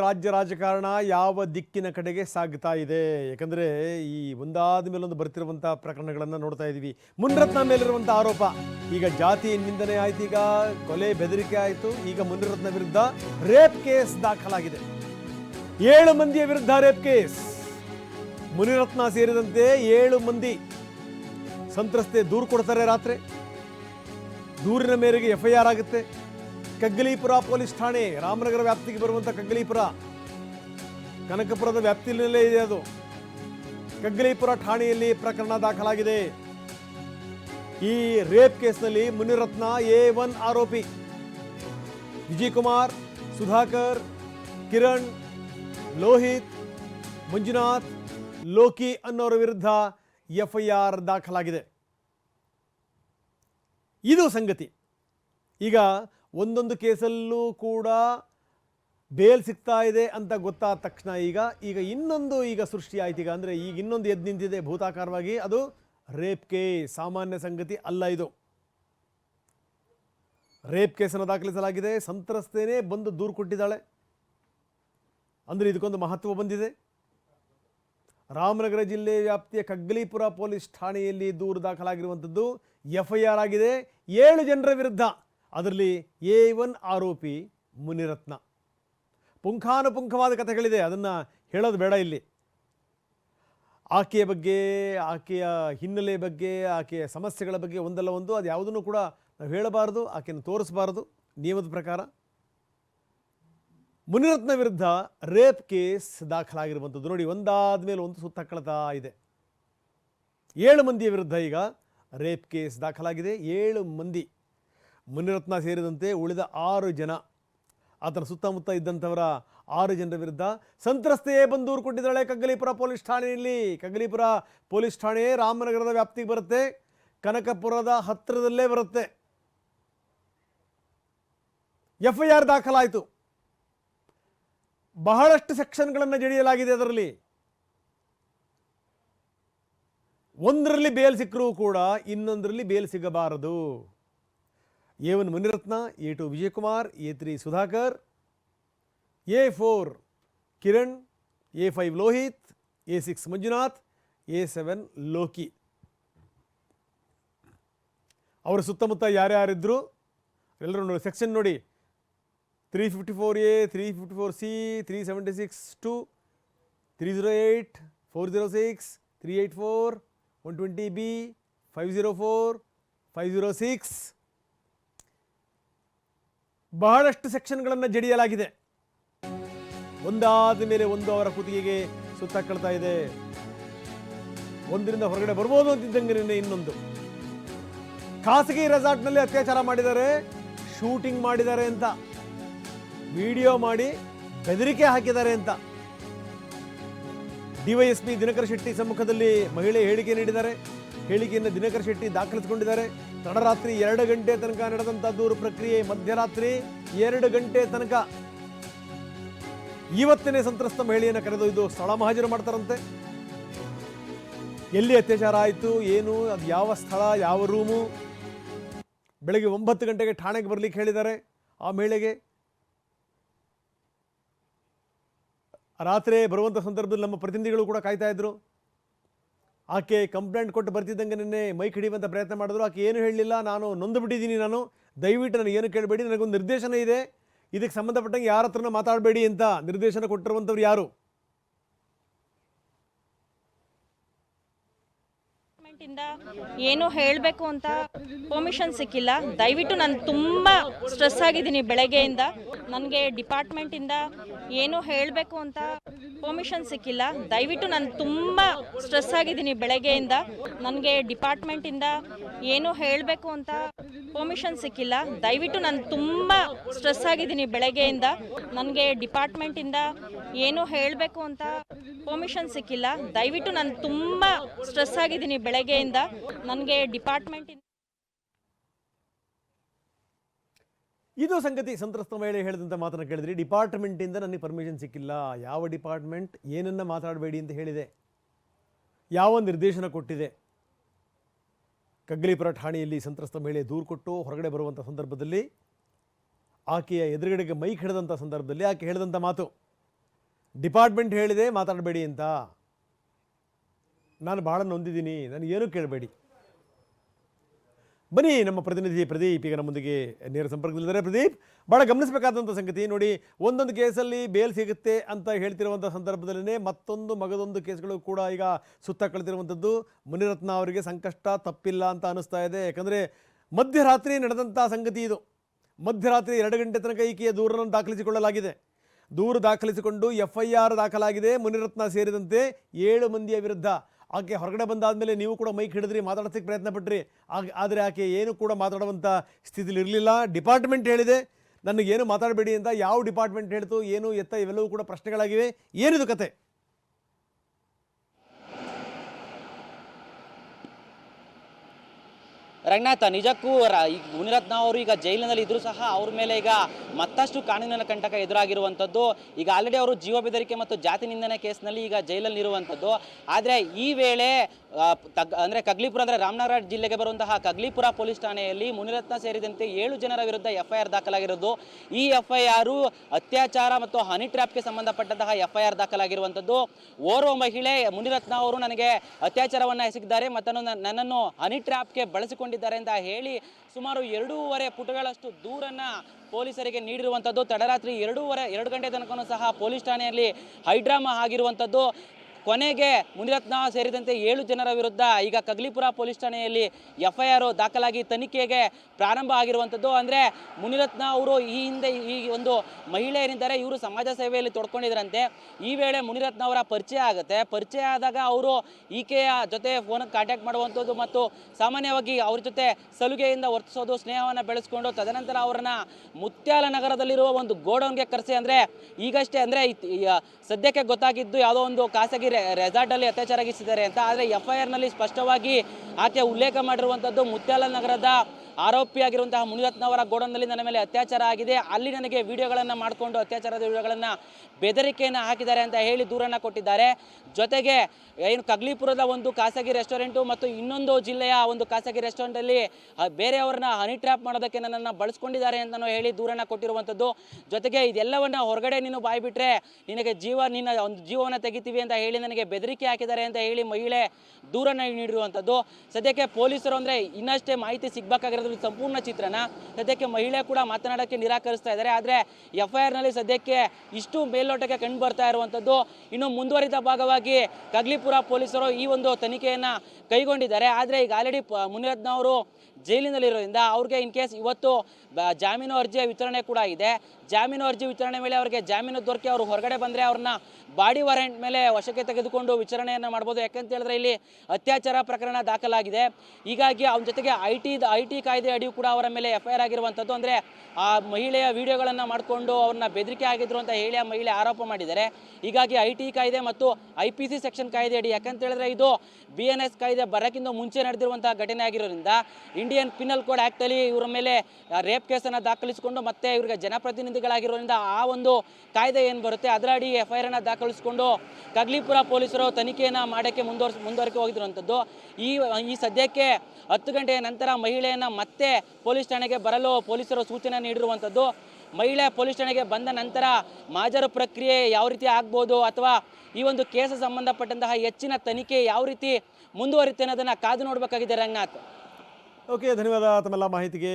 ರಾಜ್ಯ ರಾಜಕಾರಣ ಯಾವ ದಿಕ್ಕಿನ ಕಡೆಗೆ ಸಾಗ್ತಾ ಇದೆ? ಯಾಕಂದ್ರೆ ಈ ಒಂದಾದ ಮೇಲೊಂದು ಬರ್ತಿರುವಂಥ ಪ್ರಕರಣಗಳನ್ನು ನೋಡ್ತಾ ಇದ್ದೀವಿ ಮುನ್ರತ್ನ ಮೇಲಿರುವಂಥ ಆರೋಪ. ಈಗ ಜಾತಿ ನಿಂದನೆ ಆಯ್ತು, ಈಗ ಕೊಲೆ ಬೆದರಿಕೆ ಆಯಿತು. ಈಗ ಮುನಿರತ್ನ ವಿರುದ್ಧ ರೇಪ್ ಕೇಸ್ ದಾಖಲಾಗಿದೆ. ಏಳು ಮಂದಿಯ ವಿರುದ್ಧ ರೇಪ್ ಕೇಸ್. ಮುನಿರತ್ನ ಸೇರಿದಂತೆ ಏಳು ಮಂದಿ ಸಂತ್ರಸ್ತೆ ದೂರು ಕೊಡ್ತಾರೆ ರಾತ್ರಿ. ದೂರಿನ ಮೇರೆಗೆ ಎಫ್ ಆಗುತ್ತೆ. ಕಗ್ಗಲೀಪುರ ಪೊಲೀಸ್ ಠಾಣೆ, ರಾಮನಗರ ವ್ಯಾಪ್ತಿಗೆ ಬರುವಂಥ ಕಗ್ಗಲೀಪುರ. ಕನಕಪುರದ ವ್ಯಾಪ್ತಿಯಲ್ಲೇ ಇದೆ ಅದು. ಕಗ್ಗಲೀಪುರ ಠಾಣೆಯಲ್ಲಿ ಪ್ರಕರಣ ದಾಖಲಾಗಿದೆ. ಈ ರೇಪ್ ಕೇಸ್ನಲ್ಲಿ ಮುನಿರತ್ನ ಎ ಒನ್ ಆರೋಪಿ. ವಿಜಯ್ ಕುಮಾರ್ ಸುಧಾಕರ್, ಕಿರಣ್, ಲೋಹಿತ್, ಮಂಜುನಾಥ್, ಲೋಕಿ ಅನ್ನೋರ ವಿರುದ್ಧ ಎಫ್ಐಆರ್ ದಾಖಲಾಗಿದೆ. ಇದು ಸಂಗತಿ. ಈಗ ಒಂದೊಂದು ಕೇಸಲ್ಲೂ ಕೂಡ ಬೇಲ್ ಸಿಗ್ತಾ ಇದೆ ಅಂತ ಗೊತ್ತಾದ ತಕ್ಷಣ ಈಗ ಈಗ ಇನ್ನೊಂದು ಈಗ ಸೃಷ್ಟಿ ಆಯ್ತು ಈಗ ಅಂದರೆ ಈಗ ಇನ್ನೊಂದು ಎದ್ದು ನಿಂತಿದೆ ಭೂತಾಕಾರವಾಗಿ. ಅದು ರೇಪ್ ಕೇಸ್ ಸಾಮಾನ್ಯ ಸಂಗತಿ ಅಲ್ಲ ಇದು. ರೇಪ್ ಕೇಸನ್ನು ದಾಖಲಿಸಲಾಗಿದೆ. ಸಂತ್ರಸ್ತೇನೆ ಬಂದು ದೂರು ಕೊಟ್ಟಿದ್ದಾಳೆ. ಅಂದರೆ ಇದಕ್ಕೊಂದು ಮಹತ್ವ ಬಂದಿದೆ. ರಾಮನಗರ ಜಿಲ್ಲೆ ವ್ಯಾಪ್ತಿಯ ಕಗ್ಗಲೀಪುರ ಪೊಲೀಸ್ ಠಾಣೆಯಲ್ಲಿ ದೂರು ದಾಖಲಾಗಿರುವಂಥದ್ದು ಎಫ್ ಐ ಆರ್ ಆಗಿದೆ. ಏಳು ಜನರ ವಿರುದ್ಧ ಅದರಲ್ಲಿ ಎ ಒನ್ ಆರೋಪಿ ಮುನಿರತ್ನ. ಪುಂಖಾನುಪುಂಖವಾದ ಕಥೆಗಳಿದೆ, ಅದನ್ನು ಹೇಳೋದು ಬೇಡ ಇಲ್ಲಿ. ಆಕೆಯ ಬಗ್ಗೆ, ಆಕೆಯ ಹಿನ್ನೆಲೆ ಬಗ್ಗೆ, ಆಕೆಯ ಸಮಸ್ಯೆಗಳ ಬಗ್ಗೆ ಒಂದಲ್ಲ ಒಂದು, ಅದು ಯಾವುದನ್ನು ಕೂಡ ನಾವು ಹೇಳಬಾರದು, ಆಕೆಯನ್ನು ತೋರಿಸಬಾರದು, ನಿಯಮದ ಪ್ರಕಾರ. ಮುನಿರತ್ನ ವಿರುದ್ಧ ರೇಪ್ ಕೇಸ್ ದಾಖಲಾಗಿರುವಂಥದ್ದು. ನೋಡಿ, ಒಂದಾದ ಮೇಲೆ ಒಂದು ಸುತ್ತಕ್ಕಳತಾ ಇದೆ. ಏಳು ಮಂದಿಯ ವಿರುದ್ಧ ಈಗ ರೇಪ್ ಕೇಸ್ ದಾಖಲಾಗಿದೆ. ಏಳು ಮಂದಿ. ಮುನಿರತ್ನ ಸೇರಿದಂತೆ ಉಳಿದ ಆರು ಜನ. ಆತನ ಸುತ್ತಮುತ್ತ ಇದ್ದಂಥವರ ಆರು ಜನರ ವಿರುದ್ಧ ಸಂತ್ರಸ್ತೆಯೇ ಬಂದು ದೂರು ಕೊಟ್ಟಿದ್ದಾಳೆ ಕಗ್ಗಲೀಪುರ ಪೊಲೀಸ್ ಠಾಣೆಯಲ್ಲಿ. ಕಗ್ಗಲೀಪುರ ಪೊಲೀಸ್ ಠಾಣೆ ರಾಮನಗರದ ವ್ಯಾಪ್ತಿಗೆ ಬರುತ್ತೆ. ಕನಕಪುರದ ಹತ್ತಿರದಲ್ಲೇ ಬರುತ್ತೆ. ಎಫ್ ಐ ಆರ್ ದಾಖಲಾಯಿತು. ಬಹಳಷ್ಟು ಸೆಕ್ಷನ್ಗಳನ್ನು ಜಡಿಯಲಾಗಿದೆ ಅದರಲ್ಲಿ. ಒಂದರಲ್ಲಿ ಬೇಲ್ ಸಿಕ್ಕರೂ ಕೂಡ ಇನ್ನೊಂದರಲ್ಲಿ bale ಸಿಗಬಾರದು. A one Munirathna A two Vijayakumar A three Sudhakar A four Kiran A five Lohith A six Manjunath A seven Loki ಅವರ ಸುತ್ತಮುತ್ತ ಯಾರ್ಯಾರಿದ್ರು ಎಲ್ಲರೂ ನೋಡಿ ಸೆಕ್ಷನ್ ನೋಡಿ three fifty four A three fifty four C three seventy six two three zero eight four zero six three eight four one twenty B five zero four five zero six ಬಹಳಷ್ಟು ಸೆಕ್ಷನ್ಗಳನ್ನು ಜಡಿಯಲಾಗಿದೆ. ಒಂದಾದ ಮೇಲೆ ಒಂದು ಅವರ ಕುತ್ತಿಗೆಗೆ ಸುತ್ತಾಕೊಳ್ತಾ ಇದೆ. ಒಂದರಿಂದ ಹೊರಗಡೆ ಬರ್ಬೋದು ಅಂತಿದ್ದಂಗೆ ಇನ್ನೊಂದು. ಖಾಸಗಿ ರೆಸಾರ್ಟ್ನಲ್ಲಿ ಅತ್ಯಾಚಾರ ಮಾಡಿದ್ದಾರೆ ಶೂಟಿಂಗ್ ಮಾಡಿದ್ದಾರೆ ಅಂತ, ವಿಡಿಯೋ ಮಾಡಿ ಬೆದರಿಕೆ ಹಾಕಿದ್ದಾರೆ ಅಂತ. ಡಿವೈಎಸ್ಪಿ ದಿನಕರ ಶೆಟ್ಟಿ ಸಮ್ಮುಖದಲ್ಲಿ ಮಹಿಳೆ ಹೇಳಿಕೆ ನೀಡಿದ್ದಾರೆ. ಹೇಳಿಕೆಯನ್ನು ದಿನಕರ ಶೆಟ್ಟಿ ದಾಖಲಿಸಿಕೊಂಡಿದ್ದಾರೆ. ತಡರಾತ್ರಿ ಎರಡು ಗಂಟೆ ತನಕ ನಡೆದಂಥ ದೂರು ಪ್ರಕ್ರಿಯೆ ಮಧ್ಯರಾತ್ರಿ ಎರಡು ಗಂಟೆ ತನಕ. ಇವತ್ತನೇ ಸಂತ್ರಸ್ತ ಮಹಿಳೆಯನ್ನು ಕರೆದೊಯ್ದು ಸ್ಥಳ ಮಹಾಜರು ಮಾಡ್ತಾರಂತೆ. ಎಲ್ಲಿ ಅತ್ಯಾಚಾರ ಆಯಿತು, ಏನು, ಅದು ಯಾವ ಸ್ಥಳ, ಯಾವ ರೂಮು? ಬೆಳಗ್ಗೆ ಒಂಬತ್ತು ಗಂಟೆಗೆ ಠಾಣೆಗೆ ಬರ್ಲಿಕ್ಕೆ ಹೇಳಿದ್ದಾರೆ. ಆ ಮಹಿಳೆಗೆ ರಾತ್ರಿ ಬರುವಂಥ ಸಂದರ್ಭದಲ್ಲಿ ನಮ್ಮ ಪ್ರತಿನಿಧಿಗಳು ಕೂಡ ಕಾಯ್ತಾ ಇದ್ರು. ಆಕೆ ಕಂಪ್ಲೇಂಟ್ ಕೊಟ್ಟು ಬರ್ತಿದ್ದಂಗೆ ನಿನ್ನೆ ಮೈಕ್ ಹಿಡಿಯುವಂಥ ಪ್ರಯತ್ನ ಮಾಡಿದ್ರು. ಆಕೆ ಏನು ಹೇಳಲಿಲ್ಲ, ನಾನು ನೊಂದು ಬಿಟ್ಟಿದ್ದೀನಿ ನಾನು. ದಯವಿಟ್ಟು ನನಗೆ ಏನು ಕೇಳಬೇಡಿ, ನನಗೊಂದು ನಿರ್ದೇಶನ ಇದೆ. ಇದಕ್ಕೆ ಸಂಬಂಧಪಟ್ಟಂಗೆ ಯಾರ ಹತ್ರನೂ ಮಾತಾಡಬೇಡಿ ಅಂತ ನಿರ್ದೇಶನ ಕೊಟ್ಟಿರುವಂಥವ್ರು ಯಾರು? ಇಂದ ಏನು ಹೇಳಬೇಕು ಅಂತ ಪರ್ಮಿಷನ್ ಸಿಕ್ಕಿಲ್ಲ. ದಯವಿಟ್ಟು ನಾನು ತುಂಬ ಸ್ಟ್ರೆಸ್ ಆಗಿದ್ದೀನಿ ಬೆಳಗ್ಗೆಯಿಂದ. ನನಗೆ ಡಿಪಾರ್ಟ್ಮೆಂಟಿಂದ ಏನು ಹೇಳಬೇಕು ಅಂತ ಪರ್ಮಿಷನ್ ಸಿಕ್ಕಿಲ್ಲ. ದಯವಿಟ್ಟು ನಾನು ತುಂಬ ಸ್ಟ್ರೆಸ್ ಆಗಿದ್ದೀನಿ ಬೆಳಗ್ಗೆಯಿಂದ. ನನಗೆ ಡಿಪಾರ್ಟ್ಮೆಂಟಿಂದ ಏನು ಹೇಳಬೇಕು ಅಂತ ಪರ್ಮಿಷನ್ ಸಿಕ್ಕಿಲ್ಲ. ದಯವಿಟ್ಟು ನಾನು ತುಂಬ ಸ್ಟ್ರೆಸ್ ಆಗಿದ್ದೀನಿ ಬೆಳಗ್ಗೆಯಿಂದ. ನನಗೆ ಡಿಪಾರ್ಟ್ಮೆಂಟಿಂದ ಏನು ಹೇಳಬೇಕು ಅಂತ ಪರ್ಮಿಷನ್ ಸಿಕ್ಕಿಲ್ಲ. ದಯವಿಟ್ಟು ನಾನು ತುಂಬ ಸ್ಟ್ರೆಸ್ ಆಗಿದ್ದೀನಿ ಬೆಳಗ್ಗೆಯಿಂದ ನನಗೆ ಡಿಪಾರ್ಟ್ಮೆಂಟ್ ಇದು ಸಂಗತಿ ಸಂತ್ರಸ್ತ ಮಹಿಳೆ ಹೇಳಿದಂಥ ಮಾತನ್ನು ಕೇಳಿದ್ರಿ. ಡಿಪಾರ್ಟ್ಮೆಂಟಿಂದ ನನಗೆ ಪರ್ಮಿಷನ್ ಸಿಕ್ಕಿಲ್ಲ. ಯಾವ ಡಿಪಾರ್ಟ್ಮೆಂಟ್ ಏನನ್ನ ಮಾತಾಡಬೇಡಿ ಅಂತ ಹೇಳಿದೆ. ಯಾವ ನಿರ್ದೇಶನ ಕೊಟ್ಟಿದೆ. ಕಗ್ಲಿಪುರ ಠಾಣೆಯಲ್ಲಿ ಸಂತ್ರಸ್ತ ಮಹಿಳೆ ದೂರು ಕೊಟ್ಟು ಹೊರಗಡೆ ಬರುವಂಥ ಸಂದರ್ಭದಲ್ಲಿ ಆಕೆಯ ಎದುರುಗಡೆಗೆ ಮೈಕ್ ಹಿಡಿದಂಥ ಸಂದರ್ಭದಲ್ಲಿ ಆಕೆ ಹೇಳಿದಂಥ ಮಾತು. ಡಿಪಾರ್ಟ್ಮೆಂಟ್ ಹೇಳಿದೆ, ಮಾತಾಡಬೇಡಿ ಅಂತ. ನಾನು ಭಾಳ ನೊಂದಿದ್ದೀನಿ ನನಗೇನು ಕೇಳಬೇಡಿ. ಬನ್ನಿ ನಮ್ಮ ಪ್ರತಿನಿಧಿ ಪ್ರದೀಪ್ ಈಗ ನಮ್ಮೊಂದಿಗೆ ನೇರ ಸಂಪರ್ಕದಲ್ಲಿದ್ದಾರೆ. ಪ್ರದೀಪ್ ಭಾಳ ಗಮನಿಸಬೇಕಾದಂಥ ಸಂಗತಿ, ನೋಡಿ, ಒಂದೊಂದು ಕೇಸಲ್ಲಿ ಬೇಲ್ ಸಿಗುತ್ತೆ ಅಂತ ಹೇಳ್ತಿರುವಂಥ ಸಂದರ್ಭದಲ್ಲೇ ಮತ್ತೊಂದು ಮಗದೊಂದು ಕೇಸ್ಗಳು ಕೂಡ ಈಗ ಸುತ್ತ ಕಳೆದಿರುವಂಥದ್ದು. ಮುನಿರತ್ನ ಅವರಿಗೆ ಸಂಕಷ್ಟ, ತಪ್ಪಿಲ್ಲ ಅಂತ ಅನ್ನಿಸ್ತಾ ಇದೆ. ಯಾಕಂದರೆ ಮಧ್ಯರಾತ್ರಿ ನಡೆದಂಥ ಸಂಗತಿ ಇದು. ಮಧ್ಯರಾತ್ರಿ ಎರಡು ಗಂಟೆ ತನಕ ಈಕೆಯ ದೂರನ್ನು ದಾಖಲಿಸಿಕೊಳ್ಳಲಾಗಿದೆ. ದೂರು ದಾಖಲಿಸಿಕೊಂಡು ಎಫ್ ಐ ಆರ್ ದಾಖಲಾಗಿದೆ. ಮುನಿರತ್ನ ಸೇರಿದಂತೆ ಏಳು ಮಂದಿಯ ವಿರುದ್ಧ ಆಕೆ ಹೊರಗಡೆ ಬಂದಾದಮೇಲೆ ನೀವು ಕೂಡ ಮೈಕ್ ಹಿಡಿದ್ರಿ, ಮಾತಾಡೋದಕ್ಕೆ ಪ್ರಯತ್ನ ಪಟ್ರಿ. ಆದರೆ ಆಕೆ ಏನು ಕೂಡ ಮಾತಾಡುವಂಥ ಸ್ಥಿತಿಲಿ ಇರಲಿಲ್ಲ. ಡಿಪಾರ್ಟ್ಮೆಂಟ್ ಹೇಳಿದೆ, ನನಗೇನು ಮಾತಾಡಬೇಡಿ ಅಂತ ಯಾವ ಡಿಪಾರ್ಟ್ಮೆಂಟ್ ಹೇಳ್ತು, ಏನು ಎತ್ತ ಇವೆಲ್ಲವೂ ಕೂಡ ಪ್ರಶ್ನೆಗಳಾಗಿವೆ. ಏನಿದು ಕತೆ? ರಂಗನಾಥ, ನಿಜಕ್ಕೂ ರ- ಈ ಮುನಿರತ್ನ ಅವರು ಈಗ ಜೈಲಿನಲ್ಲಿ ಇದ್ರೂ ಸಹ ಅವ್ರ ಮೇಲೆ ಈಗ ಮತ್ತಷ್ಟು ಕಾನೂನಿನ ಕಂಟಕ ಎದುರಾಗಿರುವಂಥದ್ದು. ಈಗ ಆಲ್ರೆಡಿ ಅವರು ಜೀವ ಬೆದರಿಕೆ ಮತ್ತು ಜಾತಿ ನಿಂದನೆ ಕೇಸ್ನಲ್ಲಿ ಈಗ ಜೈಲಲ್ಲಿ ಇರುವಂಥದ್ದು ಆದರೆ ಈ ವೇಳೆ ತಗ್, ಅಂದರೆ ಕಗ್ಲಿಪುರ ಅಂದರೆ ರಾಮನಗರ ಜಿಲ್ಲೆಗೆ ಬರುವಂತಹ ಕಗ್ಲಿಪುರ ಪೊಲೀಸ್ ಠಾಣೆಯಲ್ಲಿ ಮುನಿರತ್ನ ಸೇರಿದಂತೆ ಏಳು ಜನರ ವಿರುದ್ಧ ಎಫ್ಐಆರ್ ದಾಖಲಾಗಿರೋದು ಈ ಎಫ್ಐಆರ್ ಅತ್ಯಾಚಾರ ಮತ್ತು ಹನಿ ಟ್ರ್ಯಾಪ್ಗೆ ಸಂಬಂಧಪಟ್ಟಂತಹ ಎಫ್ಐಆರ್ ದಾಖಲಾಗಿರುವಂಥದ್ದು. ಓರ್ವ ಮಹಿಳೆ ಮುನಿರತ್ನ ಅವರು ನನಗೆ ಅತ್ಯಾಚಾರವನ್ನು ಎಸಗಿದ್ದಾರೆ ಮತ್ತು ನನ್ನನ್ನು ಹನಿ ಟ್ರ್ಯಾಪ್ಗೆ ಬಳಸಿಕೊಂಡಿದ್ದಾರೆ ಅಂತ ಹೇಳಿ ಸುಮಾರು ಎರಡೂವರೆ ಪುಟಗಳಷ್ಟು ದೂರನ್ನ ಪೊಲೀಸರಿಗೆ ನೀಡಿರುವಂಥದ್ದು. ತಡರಾತ್ರಿ ಎರಡೂವರೆ, ಎರಡು ಗಂಟೆ ತನಕನೂ ಸಹ ಪೊಲೀಸ್ ಠಾಣೆಯಲ್ಲಿ ಹೈಡ್ರಾಮಾ ಆಗಿರುವಂಥದ್ದು. ಕೊನೆಗೆ ಮುನಿರತ್ನ ಸೇರಿದಂತೆ ಏಳು ಜನರ ವಿರುದ್ಧ ಈಗ ಕಗ್ಲಿಪುರ ಪೊಲೀಸ್ ಠಾಣೆಯಲ್ಲಿ ಎಫ್ ಐ ಆರ್ ದಾಖಲಾಗಿ ತನಿಖೆಗೆ ಪ್ರಾರಂಭ ಆಗಿರುವಂಥದ್ದು. ಅಂದರೆ ಮುನಿರತ್ನ ಅವರು ಈ ಹಿಂದೆ ಈ ಒಂದು ಮಹಿಳೆಯರಿದ್ದಾರೆ. ಇವರು ಸಮಾಜ ಸೇವೆಯಲ್ಲಿ ತೊಡ್ಕೊಂಡಿದ್ರಂತೆ. ಈ ವೇಳೆ ಮುನಿರತ್ನ ಅವರ ಪರಿಚಯ ಆಗುತ್ತೆ. ಪರಿಚಯ ಆದಾಗ ಅವರು ಈಕೆಯ ಜೊತೆ ಫೋನಿಗೆ ಕಾಂಟ್ಯಾಕ್ಟ್ ಮಾಡುವಂಥದ್ದು ಮತ್ತು ಸಾಮಾನ್ಯವಾಗಿ ಅವ್ರ ಜೊತೆ ಸಲುಗೆಯಿಂದ ವರ್ತಿಸೋದು, ಸ್ನೇಹವನ್ನು ಬೆಳೆಸ್ಕೊಂಡು, ತದನಂತರ ಅವರನ್ನ ಮುತ್ಯಾಲ ನಗರದಲ್ಲಿರುವ ಒಂದು ಗೋಡೌನ್ಗೆ ಕರೆಸಿ. ಅಂದರೆ ಈಗಷ್ಟೇ ಅಂದರೆ ಸದ್ಯಕ್ಕೆ ಗೊತ್ತಾಗಿದ್ದು ಯಾವುದೋ ಒಂದು ಖಾಸಗಿ ರೆಸಾರ್ಟಲ್ಲಿ ಅತ್ಯಾಚಾರಗಿಸಿದ್ದಾರೆ ಅಂತ. ಆದರೆ ಎಫ್ ಐ ಆರ್ನಲ್ಲಿ ಸ್ಪಷ್ಟವಾಗಿ ಆಕೆ ಉಲ್ಲೇಖ ಮಾಡಿರುವಂಥದ್ದು ಮುತ್ಯಾಲ ನಗರದ ಆರೋಪಿಯಾಗಿರುವಂತಹ ಮುನಿರತ್ನ ಅವರ ಗೋಡೌನ್ನಲ್ಲಿ ನನ್ನ ಮೇಲೆ ಅತ್ಯಾಚಾರ ಆಗಿದೆ. ಅಲ್ಲಿ ನನಗೆ ವಿಡಿಯೋಗಳನ್ನು ಮಾಡಿಕೊಂಡು ಅತ್ಯಾಚಾರದ ವಿಡಿಯೋಗಳನ್ನು ಬೆದರಿಕೆಯನ್ನು ಹಾಕಿದ್ದಾರೆ ಅಂತ ಹೇಳಿ ದೂರನ್ನು ಕೊಟ್ಟಿದ್ದಾರೆ. ಜೊತೆಗೆ ಏನು ಕಗ್ಲಿಪುರದ ಒಂದು ಖಾಸಗಿ ರೆಸ್ಟೋರೆಂಟು ಮತ್ತು ಇನ್ನೊಂದು ಜಿಲ್ಲೆಯ ಒಂದು ಖಾಸಗಿ ರೆಸ್ಟೋರೆಂಟಲ್ಲಿ ಬೇರೆಯವ್ರನ್ನ ಹನಿ ಟ್ರ್ಯಾಪ್ ಮಾಡೋದಕ್ಕೆ ನನ್ನನ್ನು ಬಳಸ್ಕೊಂಡಿದ್ದಾರೆ ಅಂತಲೂ ಹೇಳಿ ದೂರನ್ನು ಕೊಟ್ಟಿರುವಂಥದ್ದು ಜೊತೆಗೆ ಇದೆಲ್ಲವನ್ನು ಹೊರಗಡೆ ನೀನು ಬಾಯ್ಬಿಟ್ರೆ ನಿನಗೆ ಜೀವ, ನಿನ್ನ ಒಂದು ಜೀವವನ್ನು ತೆಗಿತೀವಿ ಅಂತ ಹೇಳಿ ನನಗೆ ಬೆದರಿಕೆ ಹಾಕಿದ್ದಾರೆ ಅಂತ ಹೇಳಿ ಮಹಿಳೆ ದೂರನ್ನು ನೀಡಿರುವಂಥದ್ದು. ಸದ್ಯಕ್ಕೆ ಪೊಲೀಸರು ಅಂದರೆ ಇನ್ನಷ್ಟೇ ಮಾಹಿತಿ ಸಿಗಬೇಕಾಗಿರೋದ್ರ ಸಂಪೂರ್ಣ ಚಿತ್ರಣ ಸದ್ಯಕ್ಕೆ ಮಹಿಳೆ ಕೂಡ ಮಾತನಾಡೋಕ್ಕೆ ನಿರಾಕರಿಸ್ತಾ ಇದ್ದಾರೆ. ಆದರೆ ಎಫ್ ಐ ಆರ್ನಲ್ಲಿ ಸದ್ಯಕ್ಕೆ ಇಷ್ಟು ಮೇಲ್ನೋಟಕ್ಕೆ ಕಂಡು ಬರ್ತಾ ಇರುವಂಥದ್ದು. ಇನ್ನು ಮುಂದುವರಿದ ಭಾಗವಾಗಿ ಕಗ್ಲಿಪುರ ಪೊಲೀಸರು ಈ ಒಂದು ತನಿಖೆಯನ್ನು ಕೈಗೊಂಡಿದ್ದಾರೆ. ಆದರೆ ಈಗ ಆಲ್ರೆಡಿ ಮುನಿರತ್ನ ಅವರು ಜೈಲಿನಲ್ಲಿರೋದ್ರಿಂದ ಅವ್ರಿಗೆ ಇನ್ ಕೇಸ್ ಇವತ್ತು ಜಾಮೀನು ಅರ್ಜಿಯ ವಿತರಣೆ ಕೂಡ ಇದೆ. ಜಾಮೀನು ಅರ್ಜಿ ವಿತರಣೆ ಮೇಲೆ ಅವರಿಗೆ ಜಾಮೀನು ದೊರಕಿ ಅವರು ಹೊರಗಡೆ ಬಂದರೆ ಅವ್ರನ್ನ ಬಾಡಿ ವಾರೆಂಟ್ ಮೇಲೆ ವಶಕ್ಕೆ ತೆಗೆದುಕೊಂಡು ವಿಚಾರಣೆಯನ್ನು ಮಾಡ್ಬೋದು. ಯಾಕಂತ ಹೇಳಿದ್ರೆ ಇಲ್ಲಿ ಅತ್ಯಾಚಾರ ಪ್ರಕರಣ ದಾಖಲಾಗಿದೆ. ಹೀಗಾಗಿ ಅವನ ಜೊತೆಗೆ ಐ ಟಿ ಐ ಟಿ ಕಾಯ್ದೆ ಅಡಿಯೂ ಕೂಡ ಅವರ ಮೇಲೆ ಎಫ್ ಐ ಆರ್ ಆಗಿರುವಂಥದ್ದು ಅಂದರೆ ಆ ಮಹಿಳೆಯ ವಿಡಿಯೋಗಳನ್ನು ಮಾಡಿಕೊಂಡು ಅವ್ರನ್ನ ಬೆದರಿಕೆ ಆಗಿದ್ರು ಅಂತ ಹೇಳಿ ಆ ಮಹಿಳೆ ಆರೋಪ ಮಾಡಿದ್ದಾರೆ. ಹೀಗಾಗಿ ಐ ಟಿ ಕಾಯ್ದೆ ಮತ್ತು ಐ ಪಿ ಸಿ ಸೆಕ್ಷನ್ ಕಾಯ್ದೆ ಅಡಿ ಯಾಕಂತ ಹೇಳಿದ್ರೆ ಇದು ಬಿ ಎನ್ ಎಸ್ ಕಾಯ್ದೆ ಬರೋಕ್ಕಿಂತ ಮುಂಚೆ ನಡೆದಿರುವಂತಹ ಘಟನೆ ಆಗಿರೋದ್ರಿಂದ ಇಂಡಿಯನ್ ಪಿನಲ್ ಕೋಡ್ ಆ್ಯಕ್ಟಲ್ಲಿ ಇವರ ಮೇಲೆ ರೇಪ್ ಕೇಸನ್ನು ದಾಖಲಿಸಿಕೊಂಡು ಮತ್ತೆ ಇವರಿಗೆ ಜನಪ್ರತಿನಿಧಿಗಳಾಗಿರೋದ್ರಿಂದ ಆ ಒಂದು ಕಾಯ್ದೆ ಏನು ಬರುತ್ತೆ? ಅದರ ಅಡಿ ಎಫ್ ಐ ದಾಖಲಿಸಿಕೊಂಡು ಕಗ್ಲಿಪುರ ಪೊಲೀಸರು ತನಿಖೆಯನ್ನು ಮಾಡೋಕ್ಕೆ ಮುಂದುವರ್ಸ್, ಮುಂದುವರಿಕೆ ಹೋಗಿರುವಂಥದ್ದು ಈ ಈ ಸದ್ಯಕ್ಕೆ ಹತ್ತು ಗಂಟೆಯ ನಂತರ ಮಹಿಳೆಯನ್ನು ಮತ್ತೆ ಪೊಲೀಸ್ ಠಾಣೆಗೆ ಬರಲು ಪೊಲೀಸರು ಸೂಚನೆ ನೀಡಿರುವಂಥದ್ದು ಮಹಿಳೆ ಪೊಲೀಸ್ ಠಾಣೆಗೆ ಬಂದ ನಂತರ ಮಾಜರು ಪ್ರಕ್ರಿಯೆ ಯಾವ ರೀತಿ ಆಗ್ಬೋದು ಅಥವಾ ಈ ಒಂದು ಕೇಸ್ ಸಂಬಂಧಪಟ್ಟಂತಹ ಹೆಚ್ಚಿನ ತನಿಖೆ ಯಾವ ರೀತಿ ಮುಂದುವರಿತೆ ಅನ್ನೋದನ್ನು ಕಾದು ನೋಡಬೇಕಾಗಿದೆ ರಂಗನಾಥ್. ಓಕೆ, ಧನ್ಯವಾದ ತಮ್ಮೆಲ್ಲ ಮಾಹಿತಿಗೆ.